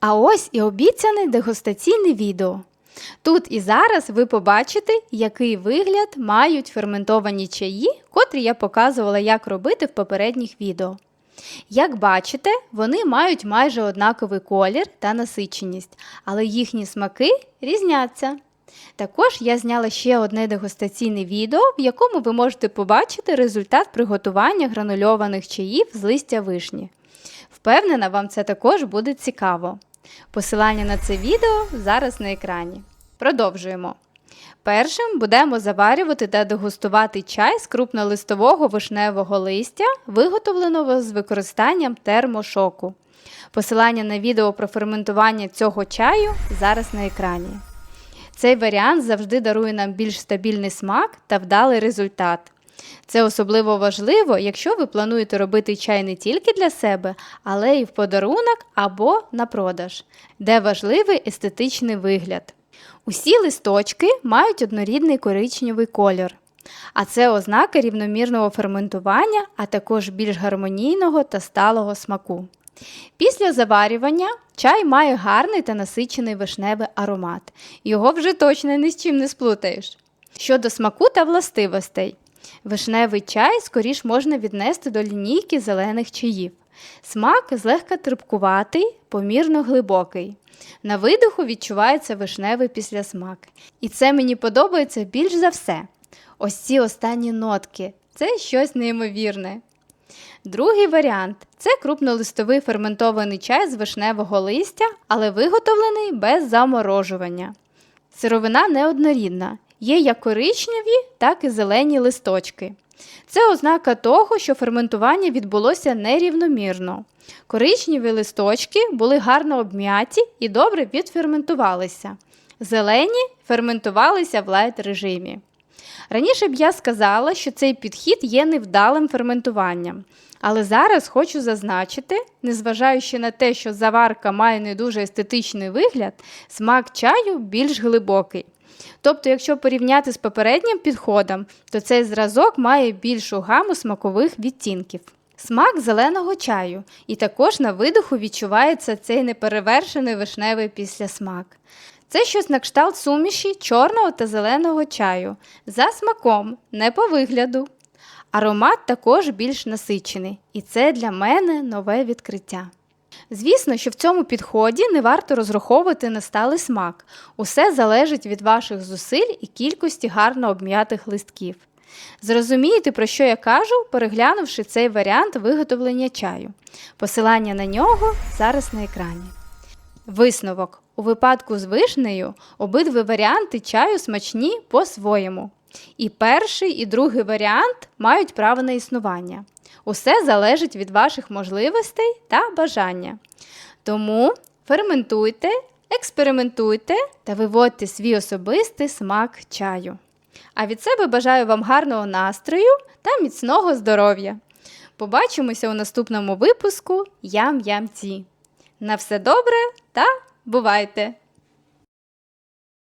А ось і обіцяне дегустаційне відео. Тут і зараз ви побачите, який вигляд мають ферментовані чаї, котрі я показувала, як робити в попередніх відео. Як бачите, вони мають майже однаковий колір та насиченість, але їхні смаки різняться. Також я зняла ще одне дегустаційне відео, в якому ви можете побачити результат приготування гранульованих чаїв з листя вишні. Впевнена, вам це також буде цікаво. Посилання на це відео зараз на екрані. Продовжуємо. Першим будемо заварювати та дегустувати чай з крупнолистового вишневого листя, виготовленого з використанням термошоку. Посилання на відео про ферментування цього чаю зараз на екрані. Цей варіант завжди дарує нам більш стабільний смак та вдалий результат. Це особливо важливо, якщо ви плануєте робити чай не тільки для себе, але й в подарунок або на продаж, де важливий естетичний вигляд. Усі листочки мають однорідний коричневий колір, а це ознака рівномірного ферментування, а також більш гармонійного та сталого смаку. Після заварювання чай має гарний та насичений вишневий аромат. Його вже точно ні з чим не сплутаєш. Щодо смаку та властивостей, вишневий чай скоріш можна віднести до лінійки зелених чаїв. Смак злегка терпкуватий, помірно глибокий. На видиху відчувається вишневий післясмак. І це мені подобається більш за все. Ось ці останні нотки це щось неймовірне. Другий варіант це крупнолистовий ферментований чай з вишневого листя, але виготовлений без заморожування. Сировина неоднорідна, є як коричневі, так і зелені листочки. Це ознака того, що ферментування відбулося нерівномірно. Коричневі листочки були гарно обм'яті і добре відферментувалися. Зелені ферментувалися в лайт режимі. Раніше б я сказала, що цей підхід є невдалим ферментуванням. Але зараз хочу зазначити, незважаючи на те, що заварка має не дуже естетичний вигляд, смак чаю більш глибокий. Тобто, якщо порівняти з попереднім підходом, то цей зразок має більшу гаму смакових відтінків. Смак зеленого чаю, і також на видиху відчувається цей неперевершений вишневий післясмак. Це щось на кшталт суміші чорного та зеленого чаю, за смаком, не по вигляду. Аромат також більш насичений, і це для мене нове відкриття. Звісно, що в цьому підході не варто розраховувати на сталий смак. Усе залежить від ваших зусиль і кількості гарно обм'ятих листків. Зрозумієте, про що я кажу, переглянувши цей варіант виготовлення чаю. Посилання на нього зараз на екрані. Висновок. У випадку з вишнею обидві варіанти чаю смачні по-своєму. І перший, і другий варіант мають право на існування. Усе залежить від ваших можливостей та бажання. Тому ферментуйте, експериментуйте та виводьте свій особистий смак чаю. А від себе бажаю вам гарного настрою та міцного здоров'я. Побачимося у наступному випуску Ям-Ям-Ті. На все добре та бувайте!